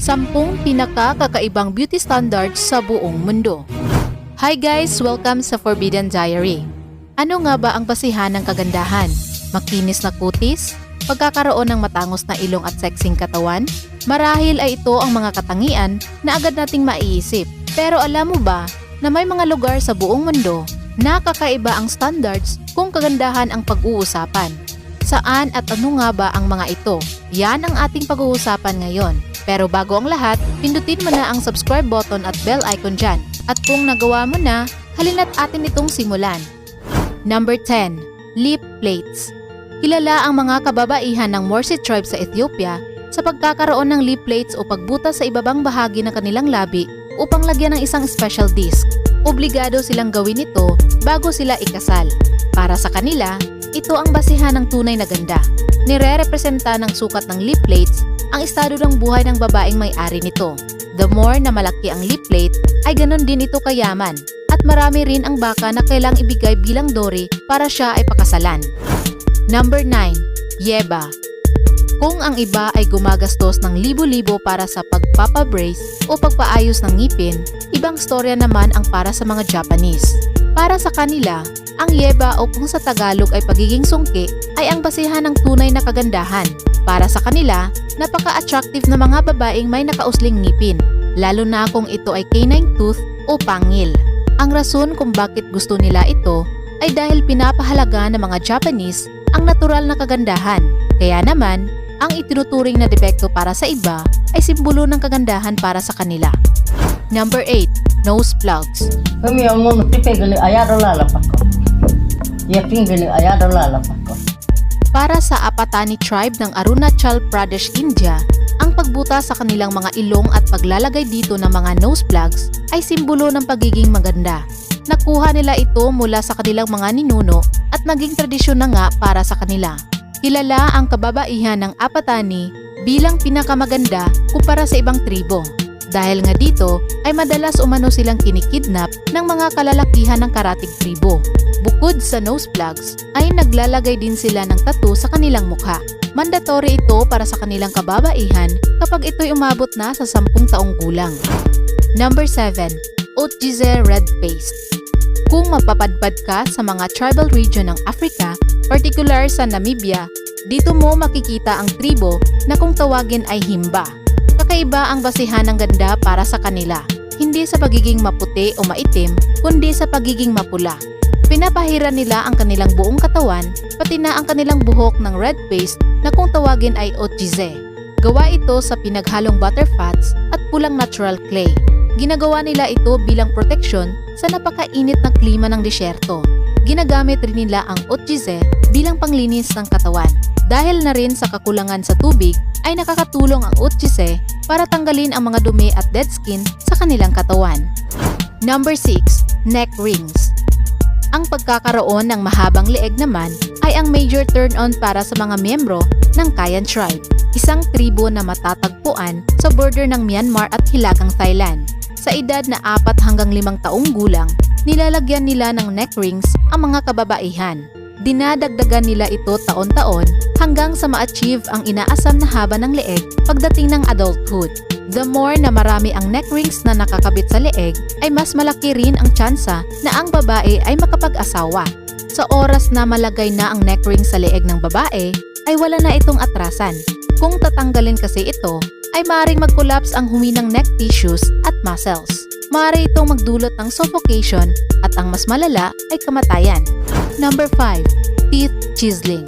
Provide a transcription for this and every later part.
Sampung pinaka-kakaibang beauty standards sa buong mundo. Hi guys! Welcome sa Forbidden Diary. Ano nga ba ang basihan ng kagandahan? Makinis na kutis? Pagkakaroon ng matangos na ilong at sexing katawan? Marahil ay ito ang mga katangian na agad nating maiisip. Pero alam mo ba na may mga lugar sa buong mundo na kakaiba ang standards kung kagandahan ang pag-uusapan? Saan at ano nga ba ang mga ito? Yan ang ating pag-uusapan ngayon. Pero bago ang lahat, pindutin mo na ang subscribe button at bell icon dyan. At kung nagawa mo na, halina't atin itong simulan. Number 10. Lip plates. Kilala ang mga kababaihan ng Morse tribe sa Ethiopia sa pagkakaroon ng lip plates o pagbutas sa ibabang bahagi ng kanilang labi upang lagyan ng isang special disc. Obligado silang gawin ito bago sila ikasal. Para sa kanila, ito ang basihan ng tunay na ganda. Nire-representa ng sukat ng lip plates ang estado ng buhay ng babaeng may-ari nito. The more na malaki ang lip plate, ay ganon din ito kayaman at marami rin ang baka na kailang ibigay bilang dori para siya ay pakasalan. Number 9. Yeba Kung ang iba ay gumagastos ng libo-libo para sa pagpapabrace o pagpaayos ng ngipin, ibang storya naman ang para sa mga Japanese. Para sa kanila, ang yeba o kung sa Tagalog ay pagiging sungki ay ang basihan ng tunay na kagandahan. Para sa kanila, napaka-attractive na mga babaeng may nakausling ngipin, lalo na kung ito ay canine tooth o pangil. Ang rason kung bakit gusto nila ito ay dahil pinapahalaga ng mga Japanese ang natural na kagandahan. Kaya naman, ang itinuturing na depekto para sa iba ay simbolo ng kagandahan para sa kanila. Number 8. Nose plugs. Kami ang mo tipe gani ayado lalapak ko. Yaping gani ayado lalapak ko. Para sa Apatani tribe ng Arunachal Pradesh, India, ang pagbuta sa kanilang mga ilong at paglalagay dito ng mga nose plugs ay simbolo ng pagiging maganda. Nakuha nila ito mula sa kanilang mga ninuno at naging tradisyon na nga para sa kanila. Kilala ang kababaihan ng Apatani bilang pinakamaganda kumpara sa ibang tribo. Dahil nga dito ay madalas umano silang kinikidnap ng mga kalalakihan ng karatig tribo. Bukod sa nose plugs, ay naglalagay din sila ng tattoo sa kanilang mukha. Mandatory ito para sa kanilang kababaihan kapag ito'y umabot na sa 10 taong gulang. Number 7. Otjize Red Paste Kung mapapadpad ka sa mga tribal region ng Africa, particular sa Namibia, dito mo makikita ang tribo na kung tawagin ay Himba. Kakaiba ang basihan ng ganda para sa kanila, hindi sa pagiging maputi o maitim, kundi sa pagiging mapula. Pinapahiran nila ang kanilang buong katawan, pati na ang kanilang buhok ng red paste na kung tawagin ay otjize. Gawa ito sa pinaghalong butterfats at pulang natural clay. Ginagawa nila ito bilang proteksyon sa napakainit na klima ng disyerto. Ginagamit rin nila ang otjize bilang panglinis ng katawan. Dahil na rin sa kakulangan sa tubig, ay nakakatulong ang otjize para tanggalin ang mga dumi at dead skin sa kanilang katawan. Number 6. Neck rings. Ang pagkakaroon ng mahabang leeg naman ay ang major turn-on para sa mga miyembro ng Kayan Tribe, isang tribo na matatagpuan sa border ng Myanmar at Hilagang Thailand. Sa edad na 4 hanggang 5 taong gulang, nilalagyan nila ng neck rings ang mga kababaihan. Dinadagdagan nila ito taon-taon hanggang sa ma-achieve ang inaasam na haba ng leeg pagdating ng adulthood. The more na marami ang neck rings na nakakabit sa leeg, ay mas malaki rin ang tsansa na ang babae ay makapag-asawa. Sa oras na malagay na ang neck ring sa leeg ng babae, ay wala na itong atrasan. Kung tatanggalin kasi ito, ay maaaring mag-collapse ang huminang neck tissues at muscles. Maaari itong magdulot ng suffocation at ang mas malala ay kamatayan. Number 5. Teeth chiseling.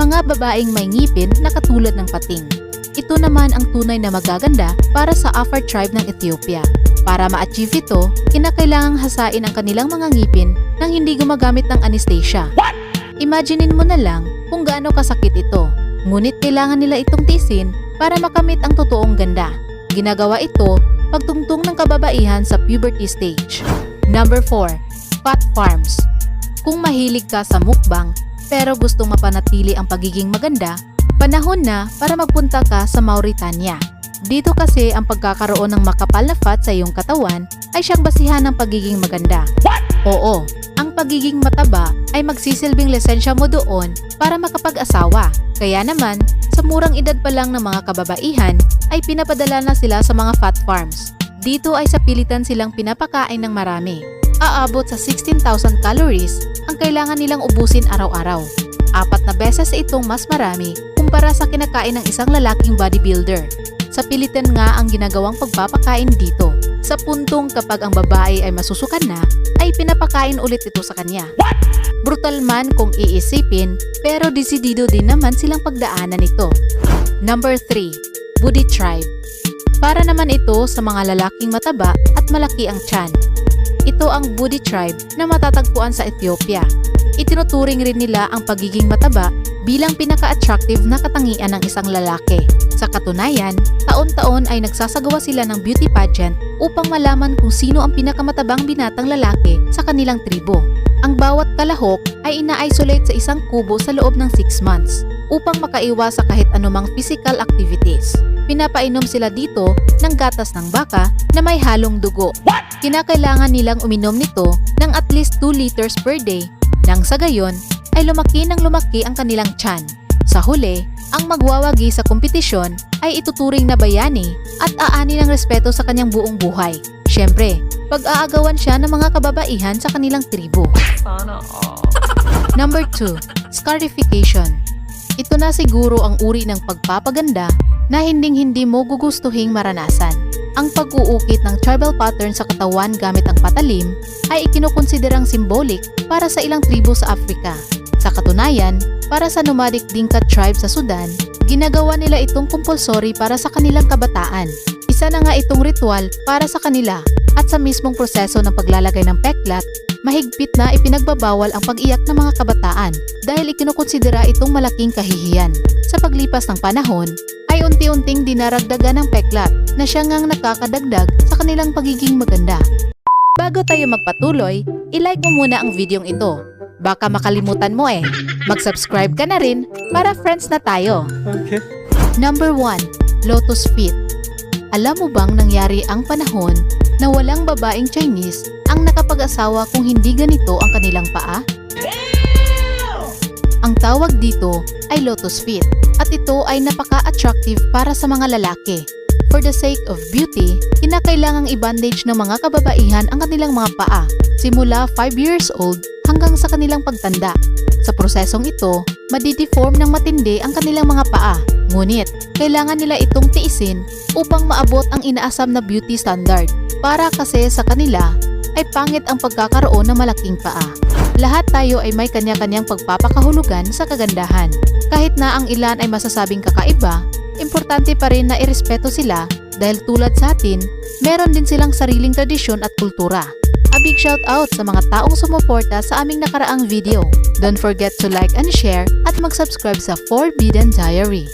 Mga babaeng may ngipin na katulad ng pating. Ito naman ang tunay na magaganda para sa Afar tribe ng Ethiopia. Para ma-achieve ito, kinakailangang hasain ang kanilang mga ngipin nang hindi gumagamit ng anesthesia. Imaginein mo na lang kung gaano kasakit ito. Ngunit kailangan nila itong tisin para makamit ang totoong ganda. Ginagawa ito pagtungtong ng kababaihan sa puberty stage. Number 4. Fat Farms Kung mahilig ka sa mukbang pero gustong mapanatili ang pagiging maganda, panahon na para magpunta ka sa Mauritania. Dito kasi ang pagkakaroon ng makapal na fat sa iyong katawan ay siyang basihan ng pagiging maganda. Oo, ang pagiging mataba ay magsisilbing lisensya mo doon para makapag-asawa. Kaya naman, sa murang edad pa lang ng mga kababaihan ay pinapadala na sila sa mga fat farms. Dito ay sa pilitan silang pinapakain ng marami. Aabot sa 16,000 calories ang kailangan nilang ubusin araw-araw. Apat na beses itong mas marami kumpara sa kinakain ng isang lalaking bodybuilder. Sa pilitan nga ang ginagawang pagpapakain dito. Sa puntong kapag ang babae ay masusukan na, ay pinapakain ulit ito sa kanya. Brutal man kung iisipin, pero desidido din naman silang pagdaanan ito. Number 3. Booty Tribe Para naman ito sa mga lalaking mataba at malaki ang tiyan. Ito ang Budi tribe na matatagpuan sa Ethiopia. Itinuturing rin nila ang pagiging mataba bilang pinaka-attractive na katangian ng isang lalaki. Sa katunayan, taon-taon ay nagsasagawa sila ng beauty pageant upang malaman kung sino ang pinakamatabang binatang lalaki sa kanilang tribo. Ang bawat kalahok ay ina-isolate sa isang kubo sa loob ng 6 months upang makaiwas sa kahit anumang physical activities. Pinapainom sila dito ng gatas ng baka na may halong dugo. Kinakailangan nilang uminom nito ng at least 2 liters per day nang sa gayon ay lumaki ng lumaki ang kanilang tiyan. Sa huli, ang magwawagi sa kompetisyon ay ituturing na bayani at aani ng respeto sa kanyang buong buhay. Siyempre, pag-aagawan siya ng mga kababaihan sa kanilang tribo. Sana all. Number 2, scarification. Ito na siguro ang uri ng pagpapaganda na hinding-hindi mo gugustuhing maranasan. Ang pag-uukit ng tribal pattern sa katawan gamit ang patalim ay ikinukonsiderang symbolic para sa ilang tribo sa Africa. Sa katunayan, para sa nomadic Dinka tribe sa Sudan, ginagawa nila itong compulsory para sa kanilang kabataan. Isa na nga itong ritual para sa kanila at sa mismong proseso ng paglalagay ng peklat mahigpit na ipinagbabawal ang pag-iyak ng mga kabataan dahil ikinukonsidera itong malaking kahihiyan. Sa paglipas ng panahon, ay unti-unting dinaragdagan ng peklat na siya ngang nakakadagdag sa kanilang pagiging maganda. Bago tayo magpatuloy, ilike mo muna ang videong ito. Baka makalimutan mo eh. Mag-subscribe ka na rin para friends na tayo. Okay. Number 1. Lotus Feet Alam mo bang nangyari ang panahon na walang babaeng Chinese ang nakapag-asawa kung hindi ganito ang kanilang paa? Ang tawag dito ay lotus feet at ito ay napaka-attractive para sa mga lalaki. For the sake of beauty, kinakailangang i-bandage ng mga kababaihan ang kanilang mga paa simula 5 years old hanggang sa kanilang pagtanda. Sa prosesong ito, madideform ng matindi ang kanilang mga paa. Ngunit, kailangan nila itong tiisin upang maabot ang inaasam na beauty standard. Para kasi sa kanila, ay pangit ang pagkakaroon ng malaking paa. Lahat tayo ay may kanya-kanyang pagpapakahulugan sa kagandahan. Kahit na ang ilan ay masasabing kakaiba, importante pa rin na irespeto sila dahil tulad sa atin, meron din silang sariling tradisyon at kultura. A big shout out sa mga taong sumuporta sa aming nakaraang video. Don't forget to like and share at mag-subscribe sa Forbidden Diary.